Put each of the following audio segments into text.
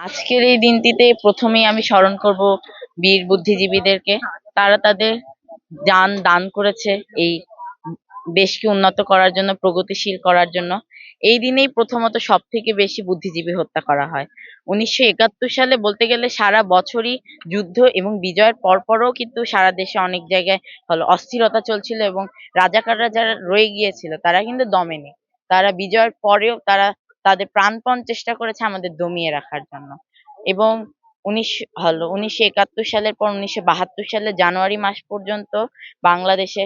আজকের এই দিনটিতে প্রথমেই আমি স্মরণ করব বীর বুদ্ধিজীবীদেরকে। তারা তাদের যান দান করেছে এই দেশকে উন্নত করার জন্য, প্রগতিশীল করার জন্য। এই দিনেই প্রথমত সব থেকে বেশি বুদ্ধিজীবী হত্যা করা হয়। উনিশশো একাত্তর সালে বলতে গেলে সারা বছরই যুদ্ধ এবং বিজয়ের পরপরও কিন্তু সারা দেশে অনেক জায়গায় হলো অস্থিরতা চলছিল এবং রাজাকাররা যারা রয়ে গিয়েছিল, তারা কিন্তু দমেনি তারা বিজয়ের পরেও তারা তাদের প্রাণপণ চেষ্টা করেছে আমাদের দমিয়ে রাখার জন্য। এবং উনিশ, হলো উনিশশো একাত্তর সালের পর উনিশশো বাহাত্তর সালের জানুয়ারি মাস পর্যন্ত বাংলাদেশে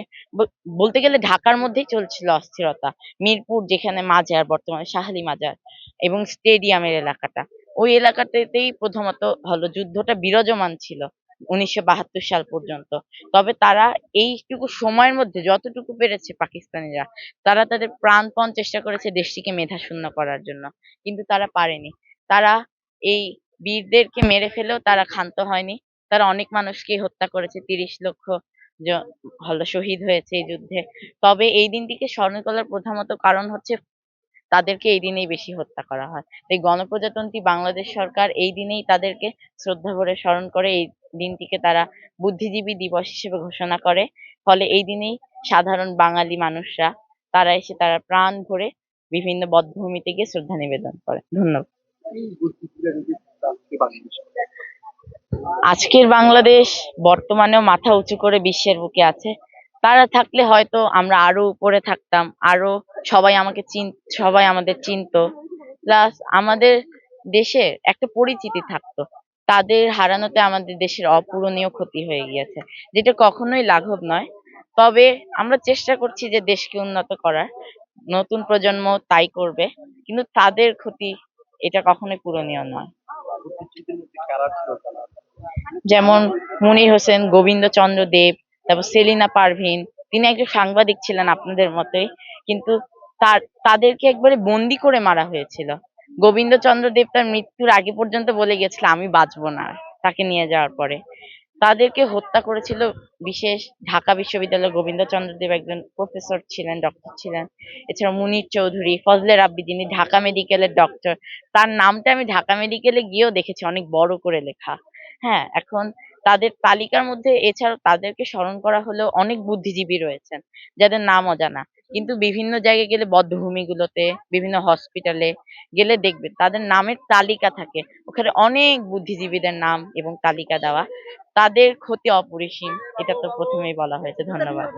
বলতে গেলে ঢাকার মধ্যেই চলছিল অস্থিরতা। মিরপুর যেখানে মাজার, বর্তমানে শাহালি মাজার এবং স্টেডিয়ামের এলাকাটা। ওই এলাকাতেই প্রথমত হলো যুদ্ধটা বিরাজমান ছিল। উনিশশো বাহাত্তর সাল পর্যন্ত। তবে তারা এইটুকু সময়ের মধ্যে যতটুকু পেরেছে পাকিস্তানিরা, তারা তাদের প্রাণপণ চেষ্টা করেছে দেশটিকে মেধাশূন্য করার জন্য। কিন্তু তারা পারেনি। তারা এই বীরদেরকে মেরে ফেলেও তারা ক্ষান্ত হয়নি। তারা অনেক মানুষকে হত্যা করেছে, তিরিশ লক্ষ শহীদ হয়েছে এই যুদ্ধে। তবে এই দিনটিকে স্মরণ করার প্রধানত কারণ হচ্ছে তাদেরকে এই দিনেই বেশি হত্যা করা হয়। তাই গণপ্রজাতন্ত্রী বাংলাদেশ সরকার এই দিনেই তাদেরকে শ্রদ্ধা ভরে স্মরণ করে, এই দিনটিকে তারা বুদ্ধিজীবী দিবস হিসেবে ঘোষণা করে। ফলে এই দিনেই সাধারণ বাঙালি মানুষরা, তারা এসে তারা প্রাণ ভরে বিভিন্ন বধ্যভূমিতে গিয়ে শ্রদ্ধা নিবেদন করে। ধন্যবাদ। আজকের বাংলাদেশ বর্তমানেও মাথা উঁচু করে বিশ্বের বুকে আছে। তারা থাকলে হয়তো আমরা আরও উপরে থাকতাম, আরও সবাই আমাকে চিন, সবাই আমাদের চিনতো। প্লাস আমাদের দেশের একটা পরিচিতি থাকতো। তাদের হারানোতে আমাদের দেশের অপূরণীয় ক্ষতি হয়ে গিয়েছে, যেটা কখনোই লাঘব নয়। তবে আমরা চেষ্টা করছি যে দেশকে উন্নত করার। নতুন প্রজন্ম তাই করবে, কিন্তু তাদের ক্ষতি এটা কখনোই পূরণীয় নয়। যেমন মনির হোসেন, গোবিন্দচন্দ্র দেব তারপর সেলিনা পারভিন, তিনি একজন সাংবাদিক ছিলেন আপনাদের মতোই, কিন্তু তার, তাদেরকে একবারে বন্দি করে মারা হয়েছিল। গোবিন্দচন্দ্র দেব তার মৃত্যুর আগে পর্যন্ত বলে গেছিল, আমি বাঁচবো না তাকে নিয়ে যাওয়ার পরে। তাদেরকে হত্যা করেছিল বিশেষ ঢাকা বিশ্ববিদ্যালয়ের গোবিন্দচন্দ্র দেব একজন প্রফেসর ছিলেন, ডক্টর ছিলেন। এছাড়া মুনির চৌধুরী, ফজলে রাব্বি, যিনি ঢাকা মেডিকেলের ডক্টর। তার নামটা আমি ঢাকা মেডিকেলে গিয়েও দেখেছি, অনেক বড় করে লেখা। হ্যাঁ এখন তাদের তালিকার মধ্যে এছাড়াও তাদেরকে স্মরণ করা হলেও অনেক বুদ্ধিজীবী রয়েছেন, যাদের নাম অজানা। কিন্তু বিভিন্ন জায়গায় গেলে বধ্যভূমিগুলোতে বিভিন্ন হসপিটালে গেলে দেখবেন তাদের নামের তালিকা থাকে। ওখানে অনেক বুদ্ধিজীবীদের নাম এবং তালিকা দেওয়া। তাদের ক্ষতি অপরিসীম, এটা তো প্রথমেই বলা হয়েছে। ধন্যবাদ।